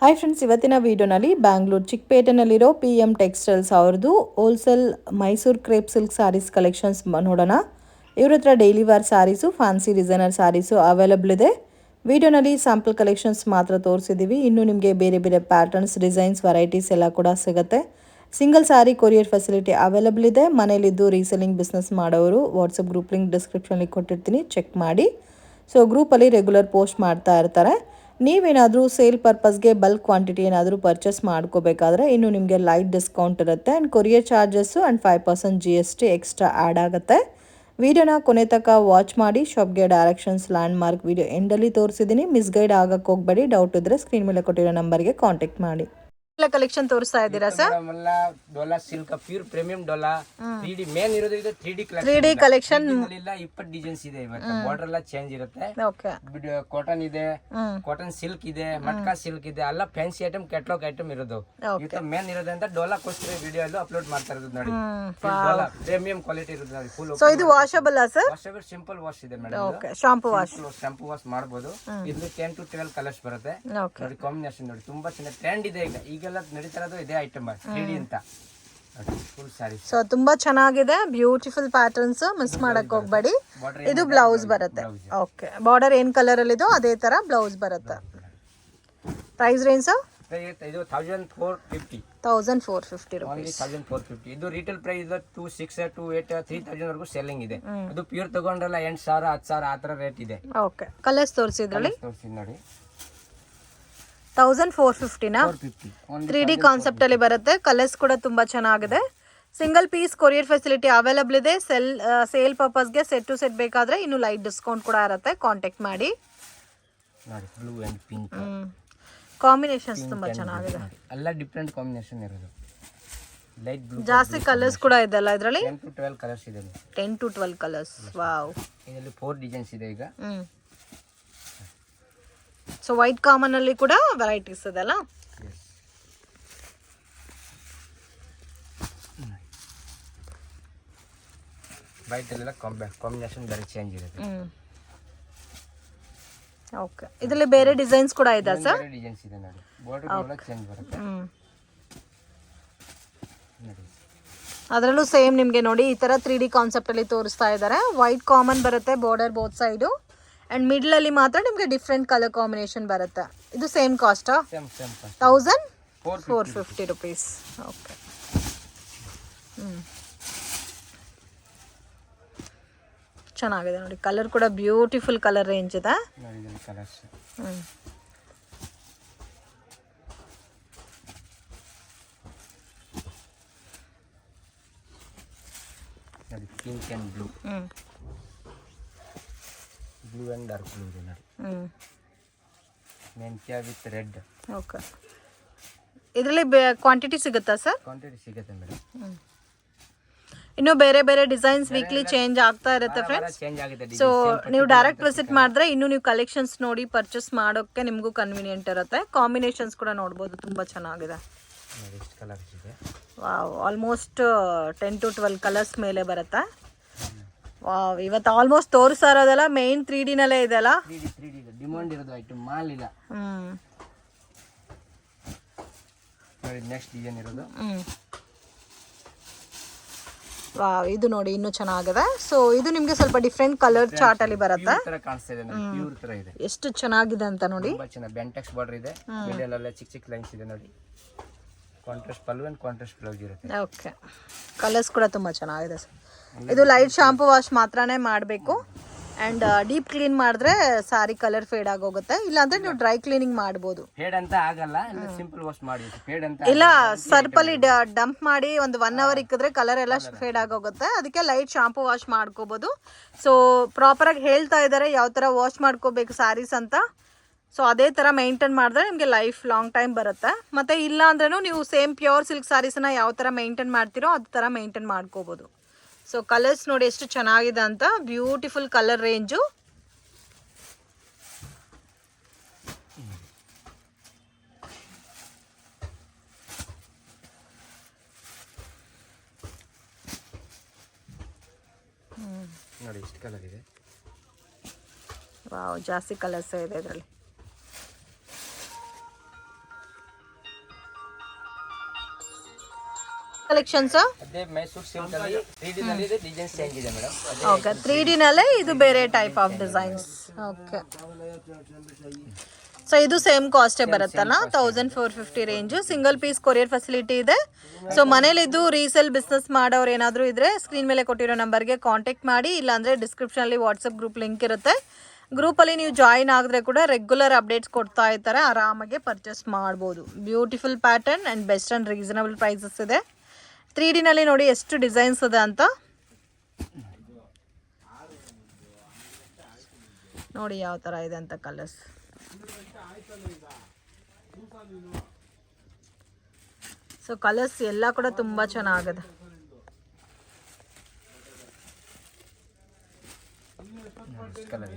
Hi friends ಇವತ್ತಿನ ವಿಡಿಯೋನಲ್ಲಿ ಬ್ಯಾಂಗ್ಳೂರು ಚಿಕ್ಕಪೇಟೆನಲ್ಲಿರೋ ಪಿ ಎಂ ಟೆಕ್ಸ್ಟೈಲ್ಸ್ ಅವ್ರದ್ದು wholesale Mysore crepe silk saris collections ನೋಡೋಣ. ಇವ್ರ ಹತ್ರ daily wear saris fancy designer saris available ಇದೆ. ವಿಡಿಯೋನಲ್ಲಿ ಸ್ಯಾಂಪಲ್ ಕಲೆಕ್ಷನ್ಸ್ ಮಾತ್ರ ತೋರಿಸಿದ್ದೀವಿ ಇನ್ನು ನಿಮಗೆ ಬೇರೆ ಬೇರೆ ಪ್ಯಾಟರ್ನ್ಸ್ ಡಿಸೈನ್ಸ್ ವೆರೈಟೀಸ್ ಎಲ್ಲ ಕೂಡ ಸಿಗುತ್ತೆ. Single sari courier facility available ಇದೆ. ಮನೇಲಿದ್ದು ರೀಸೆಲಿಂಗ್ ಬಿಸ್ನೆಸ್ ಮಾಡೋರು ವಾಟ್ಸಪ್ ಗ್ರೂಪ್ ಲಿಂಕ್ ಡಿಸ್ಕ್ರಿಪ್ಷನಲ್ಲಿ ಕೊಟ್ಟಿರ್ತೀನಿ. ಚೆಕ್ ಮಾಡಿ. ಸೊ ಗ್ರೂಪಲ್ಲಿ ರೆಗ್ಯುಲರ್ ಪೋಸ್ಟ್ ಮಾಡ್ತಾ ಇರ್ತಾರೆ. ನೀವೇನಾದರೂ ಸೇಲ್ ಪರ್ಪಸ್ಗೆ ಬಲ್ಕ್ ಕ್ವಾಂಟಿಟಿ ಏನಾದರೂ ಪರ್ಚೇಸ್ ಮಾಡ್ಕೋಬೇಕಾದ್ರೆ ಇನ್ನು ನಿಮಗೆ ಲೈಟ್ ಡಿಸ್ಕೌಂಟ್ ಇರುತ್ತೆ. And courier charges and five percent G S T extra add ಆಗುತ್ತೆ. ವಿಡಿಯೋನ ಕೊನೆ ತನಕ ವಾಚ್ ಮಾಡಿ ಶಾಪ್ಗೆ ಡೈರೆಕ್ಷನ್ಸ್ ಲ್ಯಾಂಡ್ಮಾರ್ಕ್ ವಿಡಿಯೋ ಎಂಡಲ್ಲಿ ತೋರಿಸಿದ್ದೀನಿ ಮಿಸ್ಗೈಡ್ ಆಗಕ್ಕೆ ಹೋಗಬೇಡಿ. ಡೌಟ್ ಇದ್ದರೆ ಸ್ಕ್ರೀನ್ ಮೇಲೆ ಕೊಟ್ಟಿರೋ ನಂಬರ್ಗೆ ಕಾಂಟ್ಯಾಕ್ಟ್ ಮಾಡಿ. ಕಲೆಕ್ಷನ್ ತೋರಿಸ್ತಾ ಇದ್ದೀರಾ sir dola dola silk pure premium dola three D main ಇರೋದು ಇದು three D three D collection ಇಲ್ಲ. ಇಪ್ಪತ್ತು ಡಿಸೈನ್ಸ್ ಇದೆ ಇವತ್ತು ಬಾರ್ಡರ್ ಎಲ್ಲ ಚೇಂಜ್ ಇರುತ್ತೆ. ಕಾಟನ್ ಇದೆ ಕಾಟನ್ ಸಿಲ್ಕ್ ಇದೆ ಮಟ್ಕಾ ಸಿಲ್ಕ್ ಇದೆ ಎಲ್ಲ ಫ್ಯಾನ್ಸಿ ಐಟಮ್ ಕೆಟ್ಲಾಗ್ ಐಟಮ್ ಇರೋದು. ಇವತ್ತು ಮೇನ್ ಇರೋದ್ರಿಂದ ಡೋಲಾ ಕೋಸ್ಕರ ವಿಡಿಯೋ ಎಲ್ಲ ಅಪ್ಲೋಡ್ ಮಾಡ್ತಾ ಇರೋದು ನೋಡಿ. ಡೋಲಾ ಪ್ರೀಮಿಯಂ ಕ್ವಾಲಿಟಿ ಇರೋದು ನೋಡಿ ಫುಲ್ ಸೊ ಇದು washable sir washable simple wash ಇದೆ madam okay shampoo wash shampoo wash ಮಾಡಬಹುದು ಇದು ಟೆನ್ ಟು ಟ್ವೆಲ್ ಕಲರ್ಸ್ ಬರುತ್ತೆ. ನೋಡಿ ಕಾಂಬಿನೇಷನ್ ನೋಡಿ ತುಂಬಾ ಚೆನ್ನಾಗಿ ಟ್ರೆಂಡ್ ಇದೆ ಈಗ. ಈಗೆಲ್ಲ ನಡೀತಾ ಇರೋದು ಇದೇ ಐಟಮ್ ಅಂತ. ಫುಲ್ ಸ್ಯಾರಿ ಸೊ ತುಂಬಾ ಚೆನ್ನಾಗಿದೆ ಬ್ಯೂಟಿಫುಲ್ ಪ್ಯಾಟರ್ನ್ಸ್ ಮಿಸ್ ಮಾಡಕ್ ಹೋಗ್ಬೇಡಿ. ಇದು ಬ್ಲೌಸ್ ಬರುತ್ತೆ. ಓಕೆ ಬಾರ್ಡರ್ ಏನ್ ಕಲರ್ ಅಲ್ಲಿ ಇದು ಅದೇ ತರ ಬ್ಲೌಸ್ ಬರುತ್ತೆ. ಪ್ರೈಸ್ ರೇಂಜ್ ಇದು thousand four fifty thousand four fifty only rupees thousand four fifty ಇದು retail price two six two eight three thousand ವರೆಗೂ ಸೆಲ್ಲಿಂಗ್ ಇದೆ. ಅದು ಪ್ಯೂರ್ ತಗೊಂಡ್ರಲ್ಲ ಎಂಟು ಸಾವಿರ ಹತ್ತು ಸಾವಿರ ಆ ಥರ ರೇಟ್ ಇದೆ. ಓಕೆ ಕಲರ್ಸ್ ತೋರಿಸಿದ್ರಲ್ಲಿ? ತೋರಿಸಿ ನೋಡಿ. ತೌಸಂಡ್ ಫೋರ್ ಫಿಫ್ಟಿನ? ತ್ರೀ ಡಿ ಕಾನ್ಸೆಪ್ಟ್ ಅಲ್ಲಿ ಬರುತ್ತೆ. ಕಲರ್ಸ್ ಕೂಡ ತುಂಬಾ ಚೆನ್ನಾಗಿದೆ. Single piece courier facility available ಇದೆ. ಸೆಲ್ ಸೇಲ್ ಪರ್ಪಸ್ಗೆ ಸೆಟ್ ಟು ಸೆಟ್ ಬೇಕಾದ್ರೆ ಇನ್ನು ಲೈಟ್ ಡಿಸ್ಕೌಂಟ್ ಕೂಡ ಇರುತ್ತೆ. ಕಾಂಟ್ಯಾಕ್ಟ್ ಮಾಡಿ. ಕಾಂಬಿನೇಷನ್ಸ್ ತುಂಬಾ ಚೆನ್ನಾಗಿದೆ. ಎಲ್ಲ ಡಿಫ್ರೆಂಟ್ ಕಾಂಬಿನೇಷನ್ ಇರೋದು. ಲೈಟ್ ಬ್ಲೂ ಜಾಸ್ತಿ ಕಲರ್ಸ್ ಕೂಡ ಇದೆಲ್ಲ ಇದರಲ್ಲಿ? ಟೆನ್ ಟು ಟ್ವೆಲ್ ಕಲರ್ಸ್ ಇದೆ. Ten to twelve colours wow ಇದರಲ್ಲಿ 4 ಡಿಸೈನ್ಸ್ ಇದೆ ಈಗ. ಸೊ ವೈಟ್ ಕಾಮನ್ ಅಲ್ಲಿ ಕೂಡ ವೆರೈಟೀಸ್ ಇದೆಲ್ಲ ಕಾಂಬಿನೇಷನ್ ಬೇರೆ ಚೇಂಜ್ ಇರುತ್ತೆ. ಓಕೆ ಇದರಲ್ಲಿ ಬೇರೆ ಡಿಸೈನ್ಸ್ ಕೂಡ ಇದೆ ಸರ್ ಡಿಸೈನ್ಸ್ ಇದೆ ನೋಡಿ. ಬಾರ್ಡರ್ ಚೇಂಜ್ ಬರುತ್ತೆ. ಅದರಲ್ಲೂ ಸೇಮ್ ನಿಮಗೆ ನೋಡಿ ಈ ಥರ ತ್ರೀ ಡಿ ಕಾನ್ಸೆಪ್ಟಲ್ಲಿ ತೋರಿಸ್ತಾ ಇದ್ದಾರೆ. ವೈಟ್ ಕಾಮನ್ ಬರುತ್ತೆ ಬಾರ್ಡರ್ ಬೋತ್ ಸೈಡು ಆ್ಯಂಡ್ ಮಿಡ್ಲಲ್ಲಿ ಮಾತ್ರ ನಿಮಗೆ ಡಿಫ್ರೆಂಟ್ ಕಲರ್ ಕಾಂಬಿನೇಷನ್ ಬರುತ್ತೆ. ಇದು same ಕಾಸ್ಟಾ thousand four fifty rupees okay ಹ್ಞೂ ಚೆನ್ನಾಗಿದೆ ನೋಡಿ. ಕಲರ್ ಕೂಡ ಬ್ಯೂಟಿಫುಲ್ ಕಲರ್ ರೇಂಜ್ ಇದೆ. ಹ್ಞೂ ಪಿಂಕ್ ಆ್ಯಂಡ್ ಬ್ಲೂ ಹ್ಞೂ ಬ್ಲೂ ಆ್ಯಂಡ್ ಡಾರ್ಕ್ ಬ್ಲೂ ಇದೆ ನೋಡಿ ಹ್ಞೂ ಮೆಂತ್ಯ ವಿತ್ ರೆಡ್ ಓಕೆ. ಇದರಲ್ಲಿ ಕ್ವಾಂಟಿಟಿ ಸಿಗುತ್ತಾ ಸರ್ ಕ್ವಾಂಟಿಟಿ ಸಿಗುತ್ತೆ ಮೇಡಮ್. ಇನ್ನು ಬೇರೆ ಬೇರೆ ಡಿಸೈನ್ಸ್ ವೀಕ್ಲಿ ಚೇಂಜ್ ಆಗ್ತಾ ಇರುತ್ತೆ ಫ್ರೆಂಡ್ಸ್ ಸೊ ನೀವು ಡೈರೆಕ್ಟ್ ವಿಸಿಟ್ ಮಾಡಿದ್ರೆ ಇನ್ನು ನೀವು ಕಲೆಕ್ಷನ್ಸ್ ನೋಡಿ ಪರ್ಚೇಸ್ ಮಾಡೋಕ್ಕೆ ನಿಮಗೂ ಕನ್ವಿನಿಯೆಂಟ್ ಇರುತ್ತೆ. ಕಾಂಬಿನೇಷನ್ಸ್ ಕೂಡ ನೋಡ್ಬೋದು ತುಂಬ ಚೆನ್ನಾಗಿದೆ. Wow almost ten to twelve colours ಮೇಲೆ ಬರುತ್ತೆ? ವಾವ್ ಇವತ್ತು ಆಲ್ಮೋಸ್ಟ್ ತೋರಿಸ್ತಾ ಇರೋದೆಲ್ಲ ಮೇನ್ ತ್ರೀ ಡಿನಲ್ಲೇ ಇದೆಲ್ಲ ತ್ರೀ ಡಿ ತ್ರೀ ಡಿ ಇದೆ. ಡಿಮಾಂಡ್ ಇರೋದು ಐಟಮ್ ಮಾಡಲಿಲ್ಲ ಹ್ಞೂ ನೋಡಿ ನೆಕ್ಸ್ಟ್ ಡಿಸೈನ್ ಇರೋದು. ಹ್ಞೂ ವಾವ್ ಇದು ನೋಡಿ ಇನ್ನೂ ಚೆನ್ನಾಗಿದೆ. ಸೊ ಇದು ನಿಮಗೆ ಸ್ವಲ್ಪ ಡಿಫ್ರೆಂಟ್ ಕಲರ್ ಚಾರ್ಟಲ್ಲಿ ಬರುತ್ತೆ? ಪ್ಯೂರ್ ತರ ಕಾಣಿಸ್ತಾ ಇದೆ ನೋಡಿ ಪ್ಯೂರ್ ತರ ಇದೆ. ಎಷ್ಟು ಚೆನ್ನಾಗಿದೆ ಅಂತ ನೋಡಿ. ತುಂಬಾ ಚೆನ್ನಾಗಿ ಬೆಂಟೆಕ್ಸ್ ಬಾರ್ಡರ್ ಇದೆ. ಮಿಡಲ್ ಚಿಕ್ಕ ಚಿಕ್ಕ ಲೈನ್ಸ್ ಇದೆ ನೋಡಿ. Contrast pallu and contrast blouse ಇರುತ್ತೆ. ಓಕೆ ಕಲರ್ಸ್ ಕೂಡ ತುಂಬ ಚೆನ್ನಾಗಿದೆ ಸರ್ ಇದು ಲೈಟ್ ಶಾಂಪು ವಾಶ್ ಮಾತ್ರನೇ ಮಾಡಬೇಕು. ಅಂಡ್ ಡೀಪ್ ಕ್ಲೀನ್ ಮಾಡಿದ್ರೆ ಸಾರಿ ಕಲರ್ ಫೇಡ್ ಆಗೋಗುತ್ತೆ. ಇಲ್ಲಾಂದ್ರೆ ನೀವು ಡ್ರೈ ಕ್ಲೀನಿಂಗ್ ಮಾಡಬಹುದು ಫೇಡ್ ಅಂತ ಆಗಲ್ಲ ಸಿಂಪಲ್ ವಾಶ್ ಮಾಡಿ ಫೇಡ್ ಅಂತ ಇಲ್ಲ ಸರ್ಪಲ್ಲಿ ಡಂಪ್ ಮಾಡಿ ಒಂದು ಒನ್ ಅವರ್ ಇಕ್ಕಿದ್ರೆ ಕಲರ್ ಎಲ್ಲ ಫೇಡ್ ಆಗೋಗುತ್ತೆ. ಅದಕ್ಕೆ ಲೈಟ್ ಶಾಂಪು ವಾಶ್ ಮಾಡ್ಕೋಬಹುದು ಸೊ ಪ್ರಾಪರಾಗಿ ಹೇಳ್ತಾ ಇದ್ದಾರೆ ಯಾವ ತರ ವಾಶ್ ಮಾಡ್ಕೋಬೇಕು ಸಾರೀಸ್ ಅಂತ. ಸೊ ಅದೇ ಥರ ಮೈಂಟೈನ್ ಮಾಡಿದ್ರೆ ನಿಮಗೆ ಲೈಫ್ ಲಾಂಗ್ ಟೈಮ್ ಬರುತ್ತೆ. ಮತ್ತೆ ಇಲ್ಲ ಅಂದ್ರೂ ನೀವು ಸೇಮ್ ಪ್ಯೂರ್ ಸಿಲ್ಕ್ ಸ್ಯಾರೀಸನ್ನ ಯಾವ ತರ ಮೈಂಟೈನ್ ಮಾಡ್ತೀರೋ ಅದೇ ತರ ಮೈಂಟೈನ್ ಮಾಡ್ಕೋಬೋದು. ಸೊ ಕಲರ್ಸ್ ನೋಡಿ ಎಷ್ಟು ಚೆನ್ನಾಗಿದೆ ಅಂತ ಬ್ಯೂಟಿಫುಲ್ ಕಲರ್ ರೇಂಜು ನೋಡಿ ಕಲರ್ ಇದೆ. ವಾವ್ ಜಾಸ್ತಿ ಕಲರ್ಸ್ ಇದೆ ಇದರಲ್ಲಿ. ಕಲೆಕ್ಷನ್ಸ್ ಅದೇ ಮೈಸೂರು ಸಿಲ್ಕ್ ಅಲ್ಲಿ ತ್ರೀ ಡಿ ನಲ್ಲಿ ಇದೆ ಡಿಸೈನ್ಸ್ ಚೇಂಜ್ ಇದೆ ಮೇಡಮ್ ಓಕೆ ತ್ರೀ ಡಿನಲ್ಲೇ ಇದು ಬೇರೆ type of designs okay so ಇದು ಸೇಮ್ ಕಾಸ್ಟೇ ಬರುತ್ತಲ್ಲ? Thousand four fifty range single piece courier facility ಇದೆ. ಸೊ ಮನೇಲಿದ್ದು ರೀಸೇಲ್ ಬಿಸ್ನೆಸ್ ಮಾಡೋರು ಏನಾದರೂ ಇದ್ರೆ ಸ್ಕ್ರೀನ್ ಮೇಲೆ ಕೊಟ್ಟಿರೋ ನಂಬರ್ಗೆ ಕಾಂಟ್ಯಾಕ್ಟ್ ಮಾಡಿ. ಇಲ್ಲಾಂದರೆ ಡಿಸ್ಕ್ರಿಪ್ಷನಲ್ಲಿ ವಾಟ್ಸಪ್ ಗ್ರೂಪ್ ಲಿಂಕ್ ಇರುತ್ತೆ. ಗ್ರೂಪಲ್ಲಿ ನೀವು ಜಾಯಿನ್ ಆಗಿದ್ರೆ ಕೂಡ ರೆಗ್ಯುಲರ್ ಅಪ್ಡೇಟ್ಸ್ ಕೊಡ್ತಾ ಇರ್ತಾರೆ. ಆರಾಮಾಗಿ ಪರ್ಚೇಸ್ ಮಾಡ್ಬೋದು. Beautiful pattern and best and reasonable prices ಇದೆ. ತ್ರೀ ಡಿನಲ್ಲಿ ನೋಡಿ ಎಷ್ಟು ಡಿಸೈನ್ಸ್ ಇದೆ ಅಂತ. ನೋಡಿ ಯಾವ ಥರ ಇದೆ ಅಂತ ಕಲರ್ಸ್ ಸೊ ಕಲರ್ಸ್ ಎಲ್ಲ ಕೂಡ ತುಂಬ ಚೆನ್ನಾಗಿದೆ. ಕಲರ್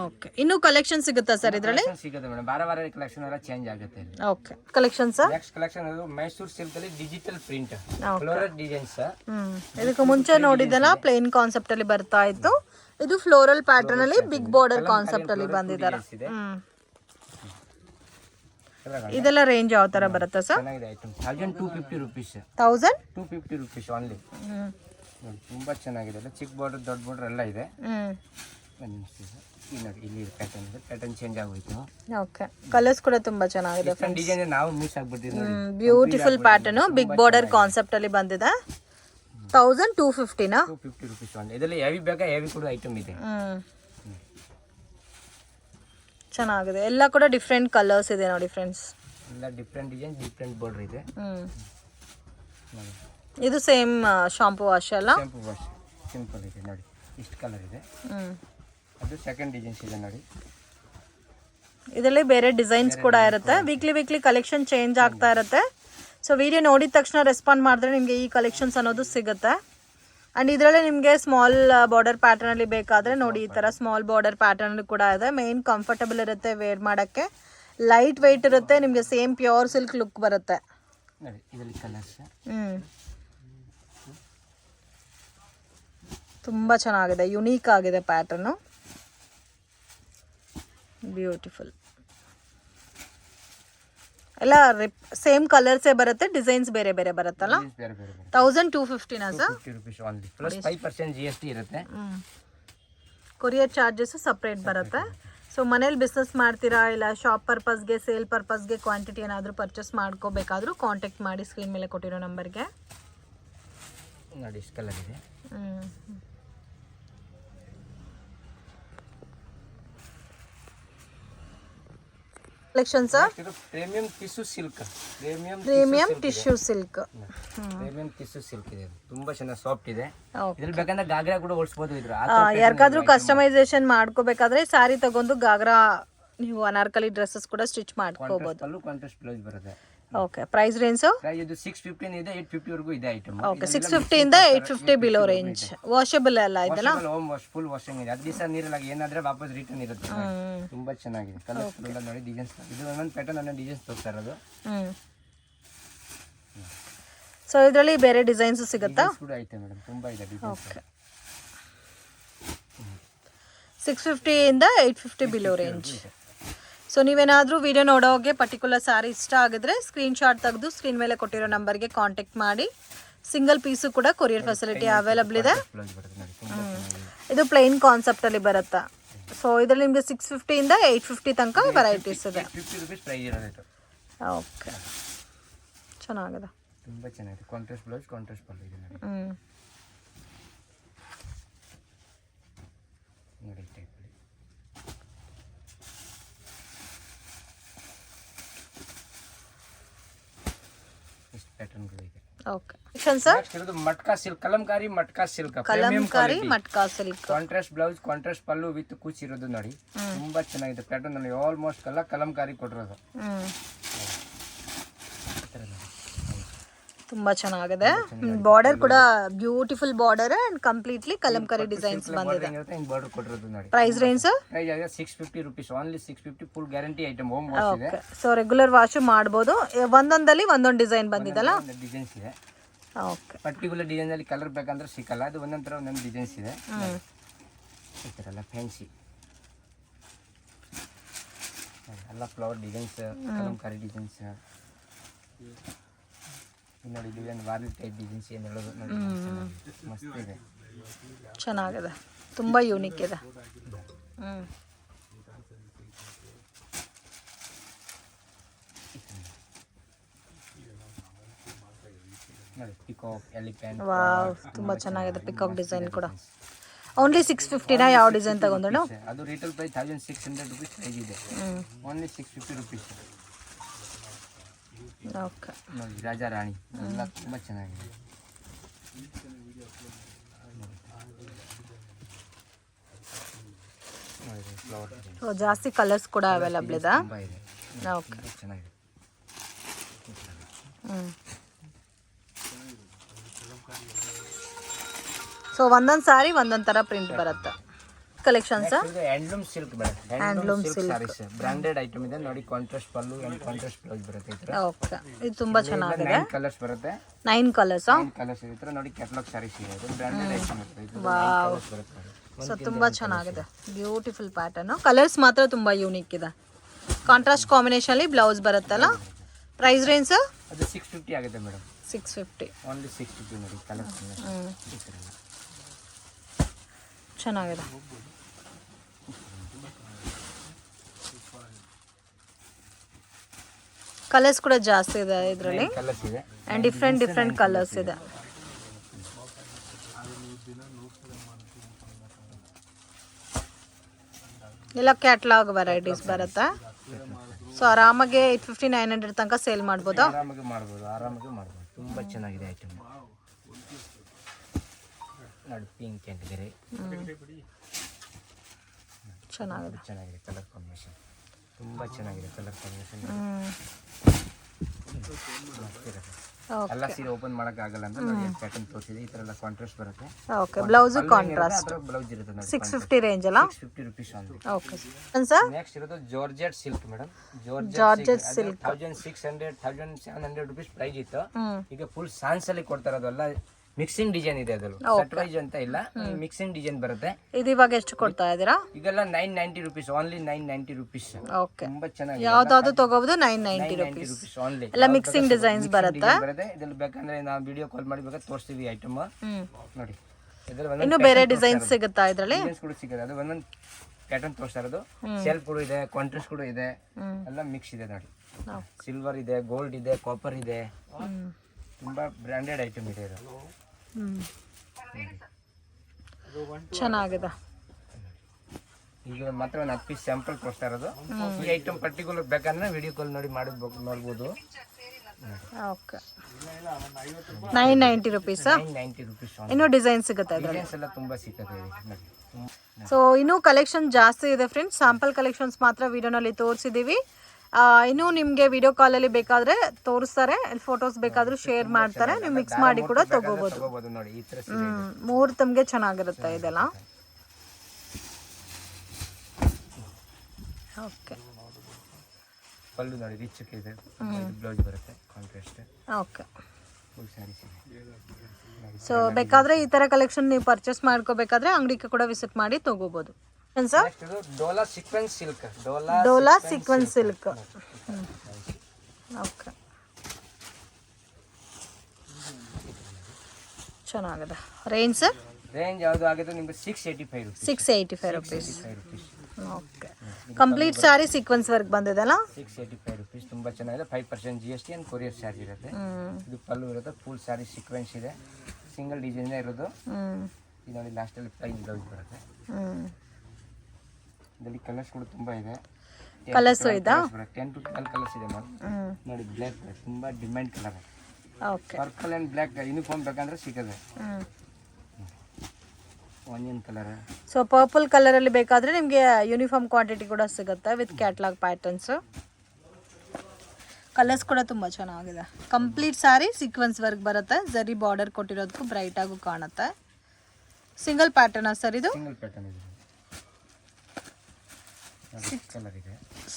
ಓಕೆ ಇನ್ನೂ ಕಲೆಕ್ಷನ್ ಸಿಗುತ್ತಾ ಸರ್ ಇದರಲ್ಲಿ? ಸಿಗುತ್ತೆ ಮೇಡಮ್ ಬಾರ ವಾರ ಕಲೆಕ್ಷನ್ ಎಲ್ಲ ಚೇಂಜ್ ಆಗುತ್ತೆ okay collection sir next collection ಅದು ಮೈಸೂರು ಸಿಲ್ಕ್ ಅಲ್ಲಿ ಡಿಜಿಟಲ್ ಪ್ರಿಂಟ್ ಫ್ಲೋರಲ್ ಡಿಸೈನ್ಸ್ ಹ್ಮ್. ಇದಕ್ಕೆ ಮುಂಚೆ ನೋಡಿದಲ್ಲ ಪ್ಲೇನ್ ಕಾನ್ಸೆಪ್ಟ್ ಅಲ್ಲಿ ಬರ್ತಾ ಇತ್ತು. ಇದು ಫ್ಲೋರಲ್ ಪ್ಯಾಟರ್ನ್ ಅಲ್ಲಿ ಬಿಗ್ ಬಾರ್ಡರ್ ಕಾನ್ಸೆಪ್ಟ್ ಅಲ್ಲಿ ಬಂದಿದ್ದಾರೆ. ಇದೆಲ್ಲ ರೇಂಜ್ ಯಾವ ತರ ಬರುತ್ತೆ ಸರ್ ಚೆನ್ನಾಗಿದೆ item thousand two fifty rupees thousand two fifty rupees only ತುಂಬಾ ಚೆನ್ನಾಗಿದೆ. ಚಿಕ್ಕ ಬಾರ್ಡರ್ ದೊಡ್ಡ ಬಾರ್ಡರ್ ಎಲ್ಲ ಇದೆ. ಹ್ಮ್. ಒಂದು ನಿಮಿಷ ಸರ್. ಇಲ್ಲಿ ನೋಡಿ ಇಲ್ಲಿ ಪ್ಯಾಟರ್ನ್ ಇದೆ. ಪ್ಯಾಟರ್ನ್ ಚೇಂಜ್ ಆಗೋಯ್ತು. ಓಕೆ ಕಲರ್ಸ್ ಕೂಡ ತುಂಬಾ ಚೆನ್ನಾಗಿದೆ ಡಿಫ್ರೆಂಟ್ ಡಿಸೈನ್ ನಾವು ಮಿಸ್ ಆಗ್ಬಿಡ್ತೀವಿ ನೋಡಿ. Beautiful pattern big border concept ಅಲ್ಲಿ ಬಂದಿದೆ. ತೌಸಂಡ್ ಟೂ ಫಿಫ್ಟಿನಾ ಟೂ ಫಿಫ್ಟಿ ರುಪೀಸ್ ಓನ್ಲಿ ಇದರಲ್ಲಿ ಹೆವಿ ಬೇಕಾ ಹೆವಿ ಕೂಡ ಐಟಮ್ ಇದೆ. ಚೆನ್ನಾಗಿದೆ. ಎಲ್ಲ ಕೂಡ ಡಿಫ್ರೆಂಟ್ ಕಲರ್ಸ್ ಇದೆ ನೋಡಿ ಫ್ರೆಂಡ್ಸ್ ಎಲ್ಲ ಡಿಫ್ರೆಂಟ್ ಡಿಸೈನ್ ಡಿಫ್ರೆಂಟ್ ಬಾರ್ಡರ್ ಇದೆ. ಇದು ಸೇಮ್ ಶಾಂಪು ವಾಶ್ ಅಲ್ಲ? ಶಾಂಪು ವಾಶ್ ಸಿಂಪಲ್ ಇದೆ ನೋಡಿ. ಇಷ್ಟು ಕಲರ್ ಇದೆ. ಅದು ಸೆಕೆಂಡ್ ಡಿಸೈನ್ಸ್ ಇದೆ ನೋಡಿ. ಇದರಲ್ಲಿ ಬೇರೆ ಡಿಸೈನ್ಸ್ ಕೂಡ ಇರುತ್ತೆ. ವೀಕ್ಲಿ ವೀಕ್ಲಿ ಕಲೆಕ್ಷನ್ ಚೇಂಜ್ ಆಗ್ತಾ ಇರುತ್ತೆ. ಸೊ ವಿಡಿಯೋ ನೋಡಿದ ತಕ್ಷಣ ರೆಸ್ಪಾಂಡ್ ಮಾಡಿದ್ರೆ ನಿಮಗೆ ಈ ಕಲೆಕ್ಷನ್ಸ್ ಅನ್ನೋದು ಸಿಗುತ್ತೆ. ಆ್ಯಂಡ್ ಇದರಲ್ಲೇ ನಿಮಗೆ ಸ್ಮಾಲ್ ಬಾರ್ಡರ್ ಪ್ಯಾಟರ್ನಲ್ಲಿ ಬೇಕಾದರೆ ನೋಡಿ ಈ ಥರ ಸ್ಮಾಲ್ ಬಾರ್ಡರ್ ಪ್ಯಾಟರ್ನ್ ಕೂಡ ಇದೆ. ಮೇನ್ ಕಂಫರ್ಟಬಲ್ ಇರುತ್ತೆ ವೇರ್ ಮಾಡೋಕ್ಕೆ. ಲೈಟ್ ವೆಯ್ಟ್ ಇರುತ್ತೆ ನಿಮಗೆ ಸೇಮ್ ಪ್ಯೂರ್ ಸಿಲ್ಕ್ ಲುಕ್ ಬರುತ್ತೆ. ಹ್ಞೂ ತುಂಬ ಚೆನ್ನಾಗಿದೆ ಯುನೀಕ್ ಆಗಿದೆ ಪ್ಯಾಟರ್ನು ಬ್ಯೂಟಿಫುಲ್ ಎಲ್ಲ ರಿಪ್ ಸೇಮ್ ಕಲರ್ಸೇ ಬರುತ್ತೆ ಡಿಸೈನ್ಸ್ ಬೇರೆ ಬೇರೆ ಬರುತ್ತಲ್ಲ? ಬೇರೆ ಬೇರೆ ಬೇರೆ thousand two ಫಿಫ್ಟಿನಾ sir fifty rupees only plus five percent G S T ಇರುತ್ತೆ. ಕೊರಿಯರ್ ಚಾರ್ಜಸ್ ಸಪ್ರೇಟ್ ಬರುತ್ತೆ. ಸೊ ಮನೇಲಿ ಬಿಸ್ನೆಸ್ ಮಾಡ್ತೀರಾ ಇಲ್ಲ ಶಾಪ್ ಪರ್ಪಸ್ಗೆ ಸೇಲ್ ಪರ್ಪಸ್ಗೆ ಕ್ವಾಂಟಿಟಿ ಏನಾದರೂ ಪರ್ಚೇಸ್ ಮಾಡ್ಕೋಬೇಕಾದ್ರೂ ಕಾಂಟ್ಯಾಕ್ಟ್ ಮಾಡಿ ಸ್ಕ್ರೀನ್ ಮೇಲೆ ಕೊಟ್ಟಿರೋ ನಂಬರ್ಗೆ ನೋಡಿ ಇಷ್ಟು ಕಲರ್ ಇದೆ ಕಲೆಕ್ಷನ್ ಸರ್ ಇದು premium tissue silk. Premium premium tissue silk. Premium tissue silk ಇದೆ. ತುಂಬಾ ಚೆನ್ನಾಗಿ ಸಾಫ್ಟ್ ಇದೆ. ಇದ್ರಲ್ಲಿ ಬೇಕಂದ್ರೆ ಗಾಗ್ರಾ ಕೂಡ ಹೊಲಿಸಬಹುದು ಇದ್ರ ಯಾರಿಗಾದ್ರೂ ಕಸ್ಟಮೈಸೇಷನ್ ಮಾಡ್ಕೋಬೇಕಾದ್ರೆ ಸಾರಿ ತಗೊಂಡು ಗಾಗ್ರಾ ನೀವು ಅನಾರ್ಕಲಿ ಡ್ರೆಸ್ಸಸ್ ಕೂಡ ಸ್ಟಿಚ್ ಮಾಡ್ಕೋಬಹುದು ಅಲ್ಲೂ ಕಾಂಟ್ರಾಸ್ಟ್ ಬ್ಲೌಸ್ ಬರುತ್ತೆ. ಓಕೆ ಪ್ರೈಸ್ ರೇಂಜ್ ಇದು ಸಿಕ್ಸ್ ಫಿಫ್ಟಿನ್ ಇದೆ ಏಟ್ ಫಿಫ್ಟಿ ವರೆಗೂ ಇದೆ ಐಟಮ್ ಓಕೆ ಸಿಕ್ಸ್ ಫಿಫ್ಟಿ ಇಂದ eight fifty below range washable ಎಲ್ಲ ಇದೆಲ್ಲ ಹೋಮ್ ವಾಶ್ ಫುಲ್ ವಾಷಿಂಗ್ ಇದೆ. ಹತ್ತು ದಿವಸ ನೀರಲ್ಲಿ ಏನಾದ್ರೆ ವಾಪಸ್ ರಿಟರ್ನ್ ಇರುತ್ತೆ ತುಂಬ ಚೆನ್ನಾಗಿದೆ. ಕಲರ್ಸ್ ನೋಡಿ ಡಿಸೈನ್ಸ್ ಇದು ಒಂದೊಂದು ಪ್ಯಾಟರ್ನ್ ಒಂದೊಂದು ಡಿಸೈನ್ಸ್ ತೋರಿಸ್ತಾ ಇರೋದು. ಸೊ ಇದರಲ್ಲಿ ಬೇರೆ ಡಿಸೈನ್ಸ್ ಸಿಗುತ್ತಾ? ಕೂಡ ಐತೆ ಮೇಡಮ್. ತುಂಬಾ ಇದೆ designs six ಫಿಫ್ಟಿಯಿಂದ eight fifty below range so ನೀವೇನಾದರೂ ವಿಡಿಯೋ ನೋಡೋಗೆ ಪರ್ಟಿಕ್ಯುಲರ್ ಸ್ಯಾರಿ ಇಷ್ಟ ಆಗಿದ್ರೆ ಸ್ಕ್ರೀನ್ಶಾಟ್ ತೆಗೆದು ಸ್ಕ್ರೀನ್ ಮೇಲೆ ಕೊಟ್ಟಿರೋ ನಂಬರ್ಗೆ ಕಾಂಟ್ಯಾಕ್ಟ್ ಮಾಡಿ. ಸಿಂಗಲ್ ಪೀಸು ಕೂಡ ಕೊರಿಯರ್ ಫೆಸಿಲಿಟಿ ಅವೈಲಬಲ್ ಇದೆ. ಇದು ಪ್ಲೈನ್ ಕಾನ್ಸೆಪ್ಟಲ್ಲಿ ಬರುತ್ತಾ? ಸೊ ಇದರಲ್ಲಿ ನಿಮಗೆ ಸಿಕ್ಸ್ ಫಿಫ್ಟಿಯಿಂದ ಏಯ್ಟ್ ಫಿಫ್ಟಿ ತನಕ ವೆರೈಟೀಸ್ ಇದೆ. ಓಕೆ ಚೆನ್ನಾಗಿದೆ. ತುಂಬಾ ಚೆನ್ನಾಗಿದೆ. ಕಾಂಟ್ರಾಸ್ಟ್ ಬ್ಲೌಸ್ ಕಾಂಟ್ರಾಸ್ಟ್ ಪಲ್ಲು ಇದೆ ನೋಡಿ ಹ್ಞೂ ನೋಡಿ ಟೈಪ್ ಇಷ್ಟು ಪ್ಯಾಟರ್ನ್ಗಳು ಇದೆ okay sir matka silk Kalamkari matka silk Kalamkari matka silk contrast blouse contrast pallu with Cooch ಇರೋದು ನೋಡಿ ತುಂಬಾ ಚೆನ್ನಾಗಿದೆ. ಪ್ಯಾಟರ್ನ್ ಅಲ್ಲಿ ಆಲ್ಮೋಸ್ಟ್ ಎಲ್ಲ ಕಲಂಕಾರಿ ಕೊಟ್ಟಿರೋದು ಹ್ಞೂ ಈ ಥರ ನೋಡಿ. ತುಂಬ ಚೆನ್ನಾಗಿದೆ. ಬಾರ್ಡರ್ ಕೂಡ beautiful border and completely Kalamkari designs ಬಂದಿದೆ. ಬಾರ್ಡರ್ ಕೊಟ್ಟಿರೋದು ನೋಡಿ. Price range six fifty rupees only six fifty full guarantee item home wash ಇದೆ. ಓಕೆ ಸೊ ರೆಗ್ಯುಲರ್ ವಾಶು ಮಾಡ್ಬೋದು. ಒಂದೊಂದಲ್ಲಿ ಒಂದೊಂದು ಡಿಸೈನ್ ಬಂದಿದಲ್ಲ? ಡಿಸೈನ್ಸ್ ಇದೆ. ಓಕೆ ಪರ್ಟಿಕ್ಯುಲರ್ ಡಿಸೈನ್ ಅಲ್ಲಿ ಕಲರ್ ಬೇಕಂದ್ರೆ ಸಿಕ್ಕಲ್ಲ. ಅದು ಒಂದೊಂದ್ ಥರ ಒಂದೊಂದು ಡಿಸೈನ್ಸ್ ಇದೆ ಈ ಥರ ಎಲ್ಲ ಫ್ಯಾನ್ಸಿ ಎಲ್ಲ ಫ್ಲವರ್ ಡಿಸೈನ್ಸ್ ಕಲಂಕಾರಿ ಡಿಸೈನ್ಸ್ ನೋಡಿ ವಾರ್ಲಿ ಟೈಪ್ ಡಿಸೈನ್ಸ್ ಏನು ಹೇಳೋದು ನೋಡಿ ಚೆನ್ನಾಗಿದೆ. ಮಸ್ತ್ ಇದೆ. ಚೆನ್ನಾಗಿದೆ. ತುಂಬ ಯೂನಿಕ್ ಇದೆ. ಹ್ಞೂ ನೋಡಿ ಪಿಕಾಕ್ ಎಲಿಫೆಂಟ್ ವಾವ್ ತುಂಬ ಚೆನ್ನಾಗಿದೆ ಪಿಕಾಕ್ ಡಿಸೈನ್ ಕೂಡ. ಓನ್ಲಿ ಸಿಕ್ಸ್ ಫಿಫ್ಟಿನ ಯಾವ ಡಿಸೈನ್ ತಗೊಂಡ್ರು? ಅದು retail price thousand six hundred rupees price ಇದೆ. Only six fifty rupees okay. ನೋಡಿ ರಾಜಾ ರಾಣಿ ಎಲ್ಲ ತುಂಬ ಚೆನ್ನಾಗಿದೆ. ಫ್ಲವರ್ ಸೊ ಜಾಸ್ತಿ ಕಲರ್ಸ್ ಕೂಡ ಅವೈಲಬಲ್ ಇದೆ? ಓಕೆ. ಚೆನ್ನಾಗಿದೆ. ಸೊ ಒಂದೊಂದು ಸಾರಿ ಒಂದೊಂದು ಥರ ಪ್ರಿಂಟ್ ಬರುತ್ತೆ. ಕಲೆಕ್ಷನ್ಸ್ ಇದು ಹ್ಯಾಂಡ್ಲೂಮ್ ಸಿಲ್ಕ್ ಬರುತ್ತೆ. Handloom silk saris branded item ಇದೆ. ನೋಡಿ contrast pallu and contrast blouse ಬರುತ್ತೆ ಇತ್ರ ಓಕೆ ಇದು ತುಂಬಾ ಚೆನ್ನಾಗಿದೆ. ನೈನ್ ಕಲರ್ಸ್ ಬರುತ್ತೆ. ನೈನ್ ಕಲರ್ಸ್ ನೈನ್ ಕಲರ್ಸ್ ಇತ್ರ ನೋಡಿ ಕ್ಯಾಟಲಾಗ್ ಸಾರೀಸ್ ಇದೆ. ಇದು ಬ್ರಾಂಡೆಡ್ ಐಟಮ್ ಇರುತ್ತೆ. ಇದು ವಾವ್ ಬರುತ್ತೆ. ಸೊ ತುಂಬಾ ಚೆನ್ನಾಗಿದೆ. ಬ್ಯೂಟಿಫುಲ್ ಪ್ಯಾಟರ್ನ್ ಕಲರ್ಸ್ ಮಾತ್ರ ತುಂಬಾ ಯೂನಿಕ್ ಇದೆ. ಕಾಂಟ್ರಾಸ್ಟ್ ಕಾಂಬಿನೇಷನ್ ಅಲ್ಲಿ ಬ್ಲೌಸ್ ಬರುತ್ತಲ್ಲ? ಪ್ರೈಸ್ ರೇಂಜ್ ಅದು ಸಿಕ್ಸ್ ಫಿಫ್ಟಿ ಆಗುತ್ತೆ madam six fifty only six fifty ನೋಡಿ ಕಲರ್ಸ್. ಚೆನ್ನಾಗಿದೆ. ಕಲರ್ಸ್ ಕೂಡ ಜಾಸ್ತಿ ಇದೆ ಇದರಲ್ಲಿ. ಆ್ಯಂಡ್ ಡಿಫ್ರೆಂಟ್ ಡಿಫ್ರೆಂಟ್ ಕಲರ್ಸ್ ಇದೆ. ಎಲ್ಲ ಕ್ಯಾಟ್ಲಾಗ್ ವೆರೈಟೀಸ್ ಬರುತ್ತೆ. ಸೊ ಆರಾಮಾಗಿ ಏಯ್ಟ್ ಫಿಫ್ಟಿ ನೈನ್ ಹಂಡ್ರೆಡ್ ತನಕ ಸೇಲ್ ಮಾಡ್ಬೋದಾ? ಆರಾಮಾಗಿ ಮಾಡ್ಬೋದು ಆರಾಮಾಗಿ ಮಾಡ್ಬೋದು. ತುಂಬ ಚೆನ್ನಾಗಿದೆ ಐಟಮ್ ನೋಡಿ ಪಿಂಕ್ ಆ್ಯಂಡ್ ಗೆರೆ ಚೆನ್ನಾಗಿದೆ. ಚೆನ್ನಾಗಿದೆ ಕಲರ್ ಕಾಂಬಿನೇಷನ್ ತುಂಬ ಚೆನ್ನಾಗಿದೆ ಕಲರ್ ಕಾಂಬಿನೇಷನ್ ಎಲ್ಲ ಸೀರೆ ಓಪನ್ ಆಗಲ್ಲ ಅಂತ ನೋಡಿ ಪ್ಯಾಟರ್ನ್ ತೋರಿಸಿದೆ. ಈ ಥರ ಎಲ್ಲ ಕಾಂಟ್ರಾಸ್ಟ್ ಬರುತ್ತೆ ಓಕೆ ಬ್ಲೌಸ್ ಕಾಂಟ್ರಾಸ್ಟ್ ಬ್ಲೌಸ್ ಇರುತ್ತೆ ನೋಡಿ ಸಿಕ್ಸ್ ಫಿಫ್ಟಿ ರೇಂಜ್ ಅಲ್ಲ? ಫಿಫ್ಟಿ ರುಪೀಸ್ ಒಂದು ಓಕೆ ಸರ್ ನೆಕ್ಸ್ಟ್ ಇರೋದು georgette silk six hundred thousand seven hundred rupees price ಇತ್ತು. ಈಗ ಫುಲ್ ಸಾನ್ಸ್ ಅಲ್ಲಿ ಕೊಡ್ತಾರೆ ಇರೋದಲ್ಲ ಮಿಕ್ಸಿಂಗ್ ಡಿಸೈನ್ ಇದೆ ಅದು ಸೆಟ್ ವೈಸ್ ಅಂತ ಇಲ್ಲ. ಮಿಕ್ಸಿಂಗ್ ಡಿಸೈನ್ ಬರುತ್ತೆ. ಇದು ಇವಾಗ ಎಷ್ಟು ಕೊಡ್ತಾ ಇದೀರಾ ಈಗೆಲ್ಲ nine ninety rupees only nine ninety rupees okay ತುಂಬಾ ಚೆನ್ನಾಗಿ ಯಾವ್ದಾದ್ರು ತಗೋಬಹುದು nine ninety rupees rupees only ಎಲ್ಲ ಮಿಕ್ಸಿಂಗ್ ಡಿಸೈನ್ಸ್ ಬರುತ್ತೆ. ಬರುತ್ತೆ. ಇದ್ರಲ್ಲಿ ಬೇಕಂದ್ರೆ ನಾವು ವಿಡಿಯೋ ಕಾಲ್ ಮಾಡಿ ಬೇಕಾದ್ರೆ ತೋರಿಸ್ತೀವಿ ಐಟಮ್ ನೋಡಿ. ಇನ್ನು ಬೇರೆ ಡಿಸೈನ್ಸ್ ಸಿಗುತ್ತಾ ಇದ್ರಲ್ಲಿ? ಸಿಗುತ್ತೆ. ಅದು ಒಂದೊಂದು ಪ್ಯಾಟರ್ನ್ ತೋರಿಸ್ತಾ ಇರೋದು. ಸೆಲ್ಫ್ ಕೂಡ ಇದೆ ಕಾಂಟ್ರಾಸ್ಟ್ ಕೂಡ ಇದೆ. ಎಲ್ಲ ಮಿಕ್ಸ್ ಇದೆ ನೋಡಿ. ಸಿಲ್ವರ್ ಇದೆ ಗೋಲ್ಡ್ ಇದೆ ಕಾಪರ್ ಇದೆ. ತುಂಬಾ ಬ್ರಾಂಡೆಡ್ ಐಟಮ್ ಇದೆ ಇದು. ಚೆನ್ನಾಗಿದೆ. ಈಗ ಮಾತ್ರ ಒಂದು ಹತ್ತು ಪೀಸ್ ಸ್ಯಾಂಪಲ್ ಕೊಡ್ತಾ ಇರೋದು. ಈ ಐಟಮ್ ಪರ್ಟಿಕ್ಯುಲರ್ ಬೇಕಂದ್ರೆ ವಿಡಿಯೋ ಕಾಲ್ ನೋಡಿ ಮಾಡಿ ನೋಡ್ಬೋದು ಓಕೆ. ನೈನ್ ನೈಂಟಿ ರುಪೀಸಾ ನೈಂಟಿ ರುಪೀಸ್ ಇನ್ನೂ ಡಿಸೈನ್ ಸಿಗುತ್ತೆ ಡಿಸೈನ್ಸ್ ಎಲ್ಲ ತುಂಬಾ ಸಿಕ್ಕತ್ತೆ ಸೊ ಇನ್ನೂ ಕಲೆಕ್ಷನ್ ಜಾಸ್ತಿ ಇದೆ ಫ್ರೆಂಡ್ಸ್ ಸ್ಯಾಂಪಲ್ ಕಲೆಕ್ಷನ್ಸ್ ಮಾತ್ರ ವಿಡಿಯೋನಲ್ಲಿ ತೋರಿಸಿದ್ದೀವಿ ಇನ್ನೂ ನಿಮಗೆ ವಿಡಿಯೋ ಕಾಲಲ್ಲಿ ಬೇಕಾದರೆ ತೋರಿಸ್ತಾರೆ. ಫೋಟೋಸ್ ಬೇಕಾದರೂ ಶೇರ್ ಮಾಡ್ತಾರೆ. ನೀವು ಮಿಕ್ಸ್ ಮಾಡಿ ಕೂಡ ತಗೋಬೋದು. ಹ್ಞೂ ತರ ಮುಹೂರ್ತಮ್ಗೆ ಚೆನ್ನಾಗಿರುತ್ತೆ ಇದೆಲ್ಲ. ಓಕೆ ಪಲ್ಲು ನೋಡಿ ರಿಚ್ ಇದೆ. ಬ್ಲೌಸ್ ಬರುತ್ತೆ ಕಾಂಟ್ರಾಸ್ಟ್ ಓಕೆ ಸೊ ಬೇಕಾದರೆ ಈ ಥರ ಕಲೆಕ್ಷನ್ ನೀವು ಪರ್ಚೇಸ್ ಮಾಡ್ಕೋಬೇಕಾದ್ರೆ ಅಂಗಡಿಗೆ ಕೂಡ ವಿಸಿಟ್ ಮಾಡಿ ತಗೋಬೋದು. Sir dola sequence silk dola dola sequence silk okay ಚೆನ್ನಾಗಿದೆ. ರೇಂಜ್ ಸರ್ ರೇಂಜ್ ಯಾವುದು ಆಗಿದೆ ನಿಮಗೆ six eighty five rupees six eighty five rupees okay complete sari sequence work ಬಂದಿದೆಲ್ಲ six eighty five rupees ತುಂಬ ಚೆನ್ನಾಗಿದೆ. Five percent G S T and courier charge ಇರುತ್ತೆ. ಇದು ಪಲ್ಲು ಇರುತ್ತೆ. Full sari sequence ಇದೆ. ಸಿಂಗಲ್ ಡಿಸೈನ್ ಇರೋದು. ಇದು ನೋಡಿ ಲಾಸ್ಟಲ್ಲಿ ಪ್ರೈಸ್ ಬ್ಲೌಸ್ ಬರುತ್ತೆ. ಹ್ಞೂ ಇದರಲ್ಲಿ ಕಲರ್ಸ್ ಕೂಡ ತುಂಬಾ ಇದೆ. ಕಲರ್ಸ್ ಇದಾ? ಟೆನ್ ಟು ಟ್ವೆಲ್ ಕಲರ್ಸ್ ಇದೆ ಮ್ಯಾಮ್ ನೋಡಿ ಬ್ಲ್ಯಾಕ್ ತುಂಬಾ demand colour okay purple and black uniform ಬೇಕಂದ್ರೆ ಸಿಗುತ್ತೆ. ಹ್ಞೂ ಆನಿಯನ್ ಕಲರ್ ಸೊ ಪರ್ಪಲ್ ಕಲರಲ್ಲಿ ಬೇಕಾದರೆ ನಿಮಗೆ ಯೂನಿಫಾರ್ಮ್ ಕ್ವಾಂಟಿಟಿ ಕೂಡ ಸಿಗುತ್ತೆ ವಿತ್ ಕ್ಯಾಟ್ಲಾಗ್ ಪ್ಯಾಟರ್ನ್ಸು ಕಲರ್ಸ್ ಕೂಡ ತುಂಬ ಚೆನ್ನಾಗಿದೆ. ಕಂಪ್ಲೀಟ್ ಸಾರಿ ಸೀಕ್ವೆನ್ಸ್ ವರ್ಕ್ ಬರುತ್ತೆ. ಜರಿ ಬಾರ್ಡರ್ ಕೊಟ್ಟಿರೋದಕ್ಕೂ ಬ್ರೈಟಾಗೂ ಕಾಣುತ್ತೆ. ಸಿಂಗಲ್ ಪ್ಯಾಟರ್ನಾ ಸರ್ ಇದು? ಸಿಂಗಲ್ ಪ್ಯಾಟರ್ನ್ ಇದೆ.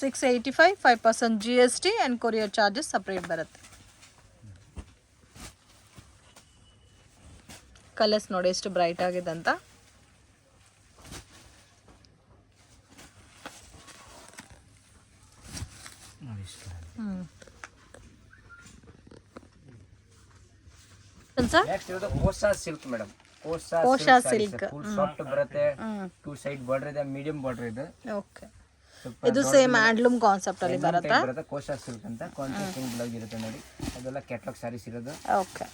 Six eighty five five percent G S T and courier charges separate ಬರುತ್ತೆ. ಕಲರ್ಸ್ ನೋಡಿ ಎಷ್ಟು ಬ್ರೈಟ್ ಆಗಿದೆ ಅಂತ. Silk madam silk full soft ಬರುತ್ತೆ. ಟೂ ಸೈಡ್ ಬಾರ್ಡರ್ ಇದೆ ಮೀಡಿಯಂ ಬಾರ್ಡರ್ ಇದೆ. ಓಕೆ ಇದು ಸೇಮ್ ಹ್ಯಾಂಡ್ಲೂಮ್ ಕಾನ್ಸೆಪ್ಟ್ ಅಲ್ಲಿ ಬರುತ್ತಾ? ಕೋಸಾ ಸಿಲ್ಕ್ ಅಂತ ಕಾನ್ಸೆಪ್ಟಿಂಗ್ ಬ್ಲೌಸ್ ಇರುತ್ತೆ ನೋಡಿ. ಅದೆಲ್ಲ ಕ್ಯಾಟ್ಲಾಗ್ ಸ್ಯಾರೀಸ್ ಇರೋದು. ಓಕೆ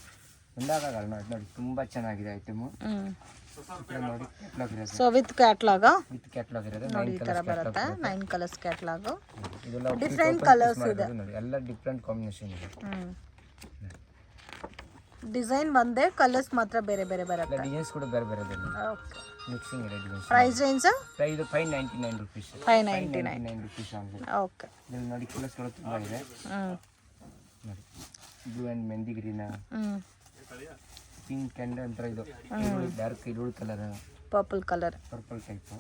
ಬಂದಾಗ ನೋಡಿ ನೋಡಿ ತುಂಬಾ ಚೆನ್ನಾಗಿದೆ ಐಟಮ್ ನೋಡಿ ಕ್ಯಾಟ್ಲಾಗ್ ಇರೋದು. So with catalogue with catalogue ಇರೋದು ನೋಡಿ ಈ ತರ ಕಲರ್ಸ್ ಬರುತ್ತೆ ನೈನ್ ಕಲರ್ಸ್ ಕ್ಯಾಟ್ಲಾಗ್ ಇದೆಲ್ಲ ಡಿಫರೆಂಟ್ ಕಲರ್ಸ್ ಇದೆ. ನೋಡಿ ಎಲ್ಲ ಡಿಫ್ರೆಂಟ್ ಕಾಂಬಿನೇಷನ್ ಇದೆ. ಹ್ಮ್. ಡಿಸೈನ್ ಒಂದೇ ಕಲರ್ಸ್ ಮಾತ್ರ ಬೇರೆ ಬೇರೆ ಬರುತ್ತೆ. ಡಿಸೈನ್ಸ್ ಕೂಡ ಬೇರೆ ಬೇರೆ ಇದೆ okay mixing ready designs price ಇದು five ninety nine rupees five ninety nine nine rupees ಆಗಿದೆ ಓಕೆ ಇಲ್ಲಿ ನೋಡಿ ಕಲರ್ಸ್ಗಳು ತುಂಬ ಇದೆ. ನೋಡಿ. ಬ್ಲೂ ಆ್ಯಂಡ್ ಮೆಹಂದಿ ಗ್ರೀನ್ ಹ್ಮ್. ಪಿಂಕ್ ಆ್ಯಂಡ್ ಒಂಥರ ಇದು. ಡಾರ್ಕ್ ಈರುಳ್ಳಿ colour purple colour purple type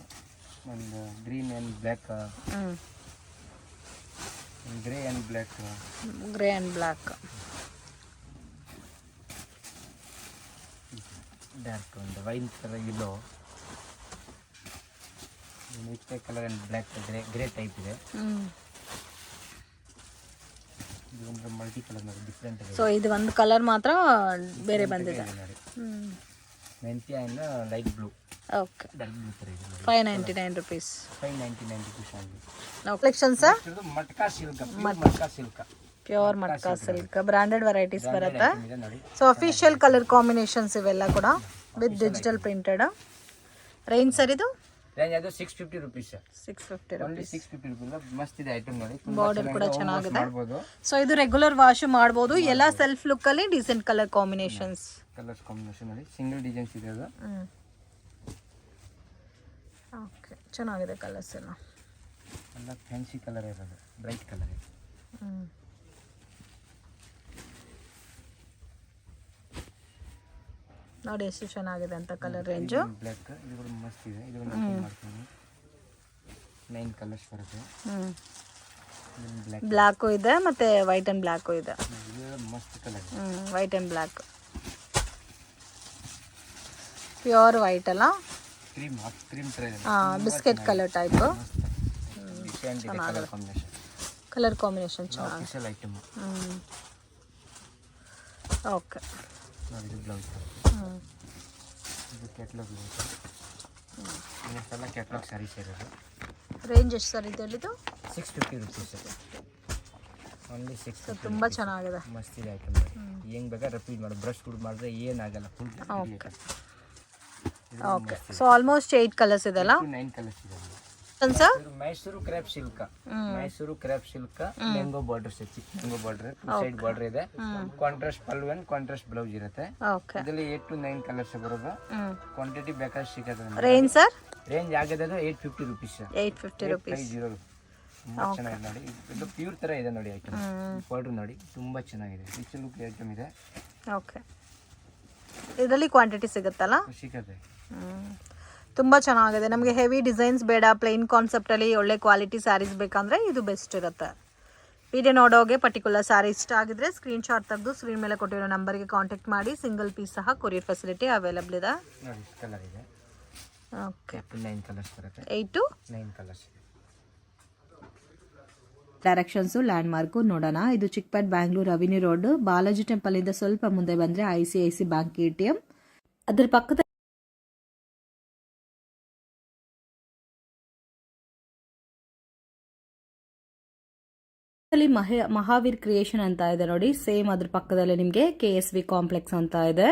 ಒಂದು green and black hmm. Grey and black grey and black dark ಒಂದು ವೈನ್ ಕಲರ್ ಇದು mix colour and black grey grey type ಇದೆ. ಇದು ಒಂದು ಮಲ್ಟಿ ಕಲರ್ ನೋಡಿ ಡಿಫ್ರೆಂಟ್ ಇದೆ ಸೊ ಇದು ಒಂದು ಕಲರ್ ಮಾತ್ರ ಬೇರೆ ಬಂದಿದೆ. ಮೆಂತ್ಯ and light blue okay dark blue ಥರ ಇದೆ five ninety nine rupees five ninety nine rupees ಆಗಿದೆ collection sir matka silk matka silk. Pure matka silk branded varieties ಬರುತ್ತೆ? ಸೊ ಅಫಿಷಿಯಲ್ ಕಲರ್ ಕಾಂಬಿನೇಷನ್ಸ್ ಇವೆಲ್ಲ ಕೂಡ with digital printed range sir ಇದು? Range ಅದು six fifty rupees six fifty only six fifty rupees ಮಸ್ತ್ ಇದೆ item ನೋಡಿ. Border ಕೂಡ ಚೆನ್ನಾಗಿದೆ. ಸೊ ಇದು ರೆಗ್ಯುಲರ್ ವಾಶ್ ಮಾಡ್ಬೋದು. ಎಲ್ಲ ಸೆಲ್ಫ್ ಲುಕ್ ಅಲ್ಲಿ decent colour combinations colours combination ನೋಡಿ ಸಿಂಗಲ್ ಡಿಸೈನ್ಸ್ ಇದೆ ಅದು. ಓಕೆ ಚೆನ್ನಾಗಿದೆ ಕಲರ್ಸ್ ಎಲ್ಲ. ಎಲ್ಲ ಫ್ಯಾನ್ಸಿ ಕಲರ್ ಇರೋದು. ಬ್ರೈಟ್ ಕಲರ್ ಹ್ಮ್. ನೋಡಿ ಎಷ್ಟು ಚೆನ್ನಾಗಿದೆ ಅಂತ ಕಲರ್ ರೇಂಜು ಬ್ಲ್ಯಾಕ್ ಇದು ಕೂಡ ಮಸ್ತ್ ಇದೆ. ಇದು ಮಾಡ್ತೀನಿ. ನೈನ್ ಕಲರ್ಸ್ ಬರುತ್ತೆ. ಬ್ಲ್ಯಾಕ್ ಬ್ಲ್ಯಾಕು ಇದೆ ಮತ್ತೆ ವೈಟ್ ಆ್ಯಂಡ್ ಬ್ಲ್ಯಾಕು ಇದೆ. ಇದು ಮಸ್ತ್ colour white and black pure white ಅಲ್ಲ? ಕ್ರೀಮ್ ಹಾಫ್ ಕ್ರೀಮ್ ಟ್ರೈ ಇದೆ biscuit colour type colour combination ಚೆನ್ನಾಗಿ ಹ್ಞೂ ಓಕೆ ನೋಡಿ ಇದು ಬ್ಲೌಸ್ ಇದು ಕ್ಯಾಟ್ಲಾಗ್ ಇನ್ನೆಲ್ಲ ಕ್ಯಾಟ್ಲಾಗ್ ಸ್ಯಾರೀಸ್ ಇರೋದು ರೇಂಜ್ ಎಷ್ಟು ಸರ್ ಇದು ಹೇಳಿದ್ದು six fifty rupees only six ತುಂಬ ಚೆನ್ನಾಗಿದೆ. ಮಸ್ತ್ ಇದೆ ಐಟಮ್ ಹೆಂಗ್ ಬೇಕಾದ್ರೆ ರಿಪೀಟ್ ಮಾಡಿ. ಬ್ರಷ್ ಕೂಡ ಮಾಡಿದ್ರೆ ಏನಾಗಲ್ಲ full okay okay so almost eight colours ಇದೆಲ್ಲ ನೈನ್ ಕಲರ್ಸ್ ಇದೆ. Sir Mysore crepe silk Mysore crepe silk mango border stitch mango border two side border ಇದೆ. Contrast pallu and contrast blouse ಇರುತ್ತೆ. ಇದರಲ್ಲಿ eight to nine colours ಬರೋದು. Quantity ಬೇಕಾದ್ರೆ ಸಿಗುತ್ತೆ range sir range ಆಗಿದೆ eight fifty rupees eight fifty rupees zero ತುಂಬಾ ಚೆನ್ನಾಗಿದೆ ನೋಡಿ. ಇದು ಪ್ಯೂರ್ ತರ ಇದೆ ನೋಡಿ ಐಟಮ್ ಬಾರ್ಡರ್ ನೋಡಿ ತುಂಬಾ ಚೆನ್ನಾಗಿದೆ. ರಿಚ್ ಲುಕ್ ಐಟಮ್ ಇದೆ. ಓಕೆ ಇದರಲ್ಲಿ ಕ್ವಾಂಟಿಟಿ ಸಿಗುತ್ತಲ್ಲ? ಸಿಗುತ್ತೆ. ತುಂಬ ಚೆನ್ನಾಗಿದೆ. ನಮಗೆ ಹೆವಿ ಡಿಸೈನ್ಸ್ ಬೇಡ ಪ್ಲೈನ್ ಕಾನ್ಸೆಪ್ಟಲ್ಲಿ ಒಳ್ಳೆ ಕ್ವಾಲಿಟಿ ಸ್ಯಾರೀಸ್ ಬೇಕಂದರೆ ಇದು ಬೆಸ್ಟ್ ಇರುತ್ತೆ. ವಿಡಿಯೋ ನೋಡೋಗೆ ಪರ್ಟಿಕ್ಯುಲರ್ ಸ್ಯಾರಿ ಇಷ್ಟ ಆಗಿದ್ರೆ ಸ್ಕ್ರೀನ್ಶಾಟ್ ತೆಗೆದು ಸ್ಕ್ರೀನ್ ಮೇಲೆ ಕೊಟ್ಟಿರೋ ನಂಬರ್ಗೆ ಕಾಂಟ್ಯಾಕ್ಟ್ ಮಾಡಿ ಸಿಂಗಲ್ ಪೀಸ್ ಸಹ ಕೊರಿಯರ್ ಫೆಸಿಲಿಟಿ ಅವೈಲಬಲ್ ಇದೆ. Okay eight to nine colours ಇದೆ. ಡೈರೆಕ್ಷನ್ಸು ಲ್ಯಾಂಡ್ ಮಾರ್ಕು ನೋಡೋಣ. ಇದು Chickpet Bangalore avenue road Balaji temple ಇಂದ ಸ್ವಲ್ಪ ಮುಂದೆ ಬಂದ್ರೆ I C I C bank A T M ಅದ್ರ ಪಕ್ಕದ ಮಹೆ ಮಹಾವೀರ್ ಕ್ರಿಯೇಷನ್ ಅಂತ ಇದೆ ನೋಡಿ. ಸೇಮ್ ಅದ್ರ ಪಕ್ಕದಲ್ಲಿ ನಿಮಗೆ ಕೆ ಎಸ್ ವಿ ಕಾಂಪ್ಲೆಕ್ಸ್ ಅಂತ ಇದೆ.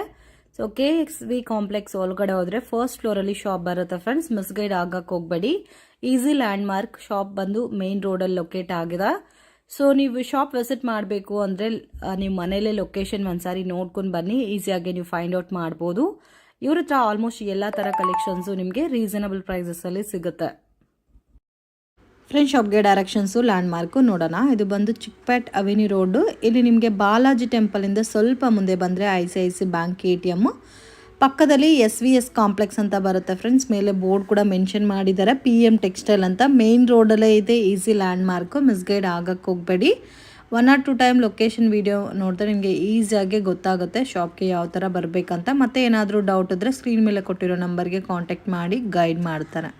So K S V complex ಒಳಗಡೆ ಹೋದ್ರೆ ಫಸ್ಟ್ ಫ್ಲೋರ್ ಅಲ್ಲಿ ಶಾಪ್ ಬರುತ್ತೆ ಫ್ರೆಂಡ್ಸ್ ಮಿಸ್ಗೈಡ್ ಆಗಕ್ಕೆ ಹೋಗ್ಬೇಡಿ. ಈಸಿ ಲ್ಯಾಂಡ್ ಮಾರ್ಕ್ ಶಾಪ್ ಬಂದು ಮೇನ್ ಅಲ್ಲಿ ಲೊಕೇಟ್ ಆಗಿದೆ. ಸೊ ನೀವು ಶಾಪ್ ವಿಸಿಟ್ ಮಾಡಬೇಕು ಅಂದರೆ ನೀವು ಮನೇಲೆ ಲೊಕೇಶನ್ ಒಂದ್ಸಾರಿ ನೋಡ್ಕೊಂಡು ಬನ್ನಿ. ಈಸಿಯಾಗಿ ನೀವು ಫೈಂಡ್ ಔಟ್ ಮಾಡ್ಬೋದು. ಇವ್ರ ಹತ್ರ ಆಲ್ಮೋಸ್ಟ್ ಎಲ್ಲ ಥರ ಕಲೆಕ್ಷನ್ಸು ನಿಮಗೆ ರೀಸನಬಲ್ ಪ್ರೈಸಸಲ್ಲಿ ಸಿಗುತ್ತೆ. ಫ್ರೆಂಡ್ ಶಾಪ್ಗೆ ಡೈರೆಕ್ಷನ್ಸು ಲ್ಯಾಂಡ್ ಮಾರ್ಕು ನೋಡೋಣ. ಇದು ಬಂದು ಚಿಕ್ಕಪೇಟ್ ಅವೆನ್ಯೂ ರೋಡು. ಇಲ್ಲಿ ನಿಮಗೆ ಬಾಲಾಜಿ ಟೆಂಪಲಿಂದ ಸ್ವಲ್ಪ ಮುಂದೆ ಬಂದರೆ I C I C bank A T M ಪಕ್ಕದಲ್ಲಿ ಎಸ್ ವಿ ಎಸ್ ಕಾಂಪ್ಲೆಕ್ಸ್ ಅಂತ ಬರುತ್ತೆ ಫ್ರೆಂಡ್ಸ್. ಮೇಲೆ ಬೋರ್ಡ್ ಕೂಡ ಮೆನ್ಷನ್ ಮಾಡಿದ್ದಾರೆ. ಪಿ ಎಂ ಟೆಕ್ಸ್ಟೈಲ್ ಅಂತ. ಮೇನ್ ರೋಡಲ್ಲೇ ಇದೆ. ಈಸಿ ಲ್ಯಾಂಡ್ ಮಾರ್ಕು ಮಿಸ್ಗೈಡ್ ಆಗಕ್ಕೆ ಹೋಗಬೇಡಿ. One or two time location video ನೋಡಿದ್ರೆ ನಿಮಗೆ ಈಸಿಯಾಗಿ ಗೊತ್ತಾಗುತ್ತೆ ಶಾಪ್ಗೆ ಯಾವ ಥರ ಬರಬೇಕಂತ. ಮತ್ತೆ ಏನಾದರೂ ಡೌಟ್ ಇದ್ದರೆ ಸ್ಕ್ರೀನ್ ಮೇಲೆ ಕೊಟ್ಟಿರೋ ನಂಬರ್ಗೆ ಕಾಂಟ್ಯಾಕ್ಟ್ ಮಾಡಿ ಗೈಡ್ ಮಾಡ್ತಾರೆ.